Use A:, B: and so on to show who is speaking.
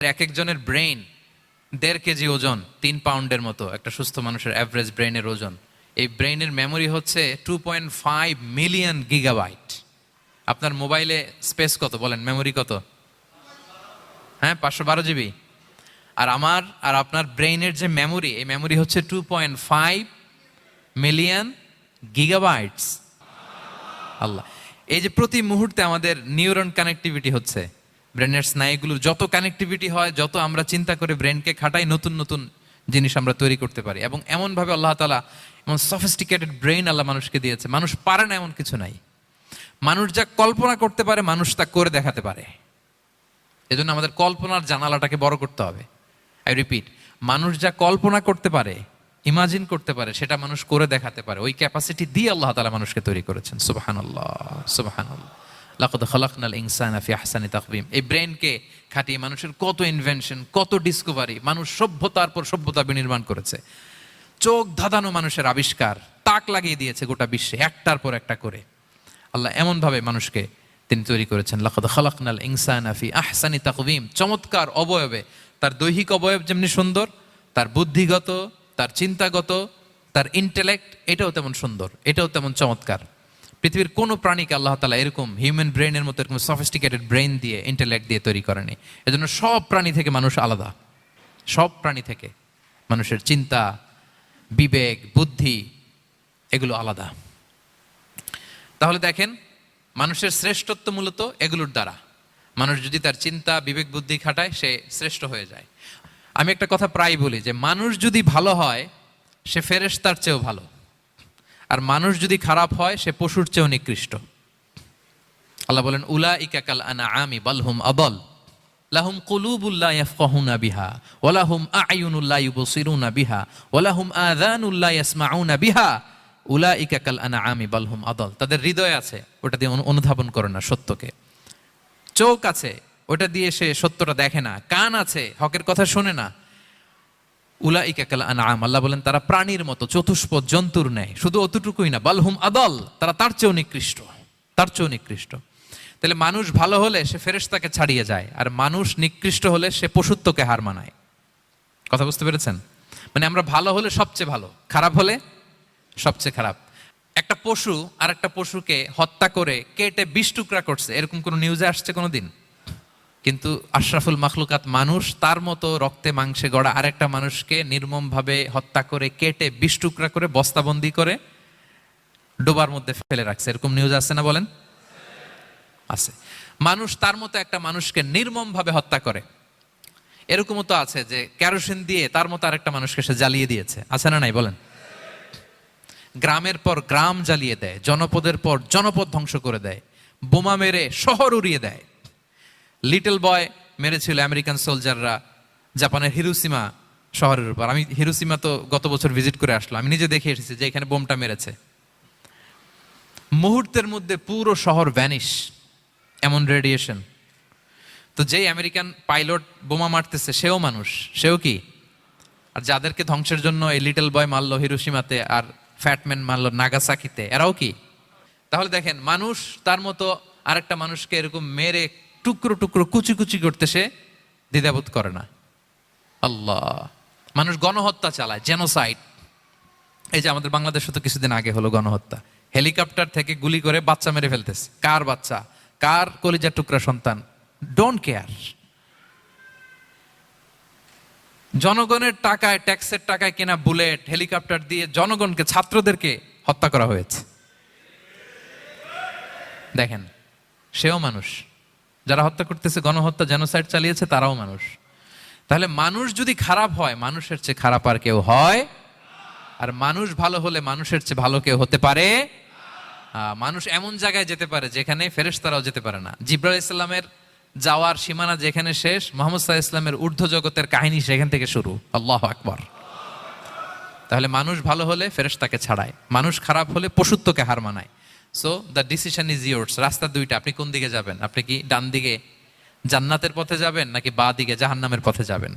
A: এক একজনের ব্রেইন দেড় কেজি ওজন, তিন পাউন্ডের মতো, একটা সুস্থ মানুষের অ্যাভারেজ ব্রেইনের ওজন। এই ব্রেইনের মেমোরি হচ্ছে two point five million gigabyte আপনার মোবাইলে স্পেস কত, বলেন মেমোরি কত? হ্যাঁ পাঁচশো বারো জিবি আর আমার, আর আপনার ব্রেইনের যে মেমোরি এই মেমোরি হচ্ছে two point five million gigabytes আল্লাহ। এই যে প্রতি মুহূর্তে আমাদের নিউরন কানেক্টিভিটি হচ্ছে ব্রেনের স্নায়ুগুলোর যত কানেক্টিভিটি হয়, যত আমরা চিন্তা করে ব্রেনকে খাটাই, নতুন নতুন জিনিস আমরা তৈরি করতে পারি। এবং এমনভাবে আল্লাহ তালা এমন সফিস্টিকেটেড ব্রেইন আল্লাহ মানুষকে দিয়েছে। মানুষ পারে না এমন কিছু নাই। মানুষ যা কল্পনা করতে পারে, মানুষ তা করে দেখাতে পারে। এজন্য আমাদের কল্পনার জানালাটাকে বড় করতে হবে। আই রিপিট মানুষ যা কল্পনা করতে পারে ইমাজিন করতে পারে, সেটা মানুষ করে দেখাতে পারে। ওই ক্যাপাসিটি দিয়ে আল্লাহ তালা মানুষকে তৈরি করেছেন। সুবাহান আল্লাহ সুবাহান আল্লাহ লাকদ খালাকনাল ইনসান ফি আহসানি তাকবিম। এই ব্রেনকে খাটিয়ে মানুষের কত ইনভেনশন কত ডিসকভারি মানুষ সভ্যতার পর সভ্যতা বিনির্মাণ করেছে। চোখ ধাঁধানো মানুষের আবিষ্কার, তাক লাগিয়ে দিয়েছে গোটা বিশ্বে, একটার পর একটা করে। আল্লাহ এমনভাবে মানুষকে তিনি তৈরি করেছেন, লাকদ খালাকনাল ইনসান ফি আহসানি তাকবিম। চমৎকার অবয়বে, তার দৈহিক অবয়ব যেমনি সুন্দর, তার বুদ্ধিগত, তার চিন্তাগত, তার ইন্টেলেক্ট এটাও তেমন সুন্দর, এটাও তেমন চমৎকার। পৃথিবীর কোনো প্রাণীকে আল্লাহ তালা এরকম হিউম্যান ব্রেনের মতো এরকম সফিস্টিকেটেড ব্রেন দিয়ে ইন্টেলেক্ট দিয়ে তৈরি করেনি। এজন্য সব প্রাণী থেকে মানুষ আলাদা। সব প্রাণী থেকে মানুষের চিন্তা, বিবেক, বুদ্ধি এগুলো আলাদা। তাহলে দেখেন, মানুষের শ্রেষ্ঠত্ব মূলত এগুলোর দ্বারা। মানুষ যদি তার চিন্তা, বিবেক, বুদ্ধি খাটায়, সে শ্রেষ্ঠ হয়ে যায়। আমি একটা কথা প্রায় বলি যে, মানুষ যদি ভালো হয়, সে ফেরেশতার চেয়েও ভালো। আর মানুষ যদি খারাপ হয়, সে পশুর চেয়েও নিকৃষ্ট। আল্লাহ বলেন উলা ইকাকাল আনা আমি বালহুম আবল লাহুম কুলুবুল্লাহ ইয়াফকাহুনা বিহা ওয়ালাহুম আয়ুনুল্লাহ ইউবসিরুনা বিহা ওয়ালাহুম আযানুল্লাহ ইয়াসমাউনা বিহা। উলা ইকাকাল আনা আমি বালহুম আদল। তাদের হৃদয় আছে, ওটা দিয়ে অনুধাবন করে না সত্যকে। চোখ আছে, ওটা দিয়ে সে সত্যটা দেখে না। কান আছে, হকের কথা শোনে না। উলা ইকাকাল আনাম আল্লাহ বলেন, তারা প্রাণীর মতো, চতুষ্পদ, জন্তুর নেয় শুধু অতটুকুই না, বালহুম আদল, তারা তার চেয়েও নিকৃষ্ট, তার চেয়েও নিকৃষ্ট। তাহলে মানুষ ভালো হলে সে ফেরেশতাকে ছাড়িয়ে যায়, আর মানুষ নিকৃষ্ট হলে সে পশুত্বকে হার মানায়। কথা বুঝতে পেরেছেন? মানে আমরা ভালো হলে সবচেয়ে ভালো, খারাপ হলে সবচেয়ে খারাপ। একটা পশু আর একটা পশুকে হত্যা করে কেটে বিষ টুকরা করছে, এরকম কোনো নিউজে আসছে কোনো দিন কিন্তু আশরাফুল মাখলুকাত মানুষ, তার মতো রক্তে মাংসে গড়া আরেকটা মানুষকে নির্মমভাবে হত্যা করে, কেটে বিষ টুকরা করে বস্তাবন্দি করে ডোবার মধ্যে ফেলে রাখছে। এরকম নিউজ আছে না বলেন? আছে। মানুষ তার মতো একটা মানুষকে নির্মমভাবে হত্যা করে। এরকমও তো আছে যে কেরোসিন দিয়ে তার মতো আরেকটা মানুষকে সে জ্বালিয়ে দিয়েছে। আছে না নাই বলেন? গ্রামের পর গ্রাম জ্বালিয়ে দেয়, জনপদের পর জনপদ ধ্বংস করে দেয়, বোমা মেরে শহর উড়িয়ে দেয়। লিটল বয় মেরেছিল আমেরিকান সোলজাররা জাপানের হিরুসীমা শহরের উপর। আমি হিরুসীমা তো গত বছর ভিজিট করে আসলাম। আমি নিজে দেখে এসেছি যে এখানে বোমটা মেরেছে। মুহূর্তের মধ্যে পুরো শহর ভ্যানিশ এমন রেডিয়েশন তো যেই আমেরিকান পাইলট বোমা মারতেছে, সেও মানুষ, সেও কি? আর যাদেরকে ধ্বংসের জন্য এই লিটল বয় মারলো হিরোসীমাতে আর ফ্যাটম্যান মারলো নাগাসাকিতে এরাও কি? তাহলে দেখেন, মানুষ তার মতো আরেকটা মানুষকে এরকম মেরে টুকরো টুকরো কুচি কুচি করতে সে দ্বিধাবোধ করে না। আল্লাহ। মানুষ গণহত্যা চালায় জেনোসাইড এই যে আমাদের বাংলাদেশে তো কিছুদিন আগে হলো গণহত্যা। হেলিকপ্টার থেকে গুলি করে বাচ্চা মেরে ফেলতেছে। কার বাচ্চা? কার কলিজার টুকরা সন্তান? ডোন্ট কেয়ার জনগণের টাকায় ট্যাক্সের টাকায় কেনা বুলেট হেলিকপ্টার দিয়ে জনগণকে, ছাত্রদেরকে হত্যা করা হয়েছে। দেখেন, সেও মানুষ। যারা হত্যা করতেছে, গণহত্যা জেনোসাইড চালিয়েছে, তারাও মানুষ। তাহলে মানুষ যদি খারাপ হয়, মানুষের চেয়ে খারাপ আর কেউ হয়? আর মানুষ ভালো হলে মানুষের চেয়ে ভালো কেউ হতে পারে? মানুষ এমন জায়গায় যেতে পারে যেখানে ফেরেশতারাও যেতে পারে না। জিব্রাল ইসলামের যাওয়ার সীমানা যেখানে শেষ, মোহাম্মদ সাহা ইসলামের ঊর্ধ্ব জগতের কাহিনী সেখান থেকে শুরু। আল্লাহ আকবর। তাহলে মানুষ ভালো হলে ফেরেশতাকে ছাড়ায়। মানুষ খারাপ হলে পশুত্বকে হার মানায়। So the decision is yours রাস্তা দুইটা, আপনি কোন দিকে যাবেন? আপনি কি ডান দিকে জান্নাতের পথে যাবেন নাকি বা দিকে জাহান্নামের পথে যাবেন?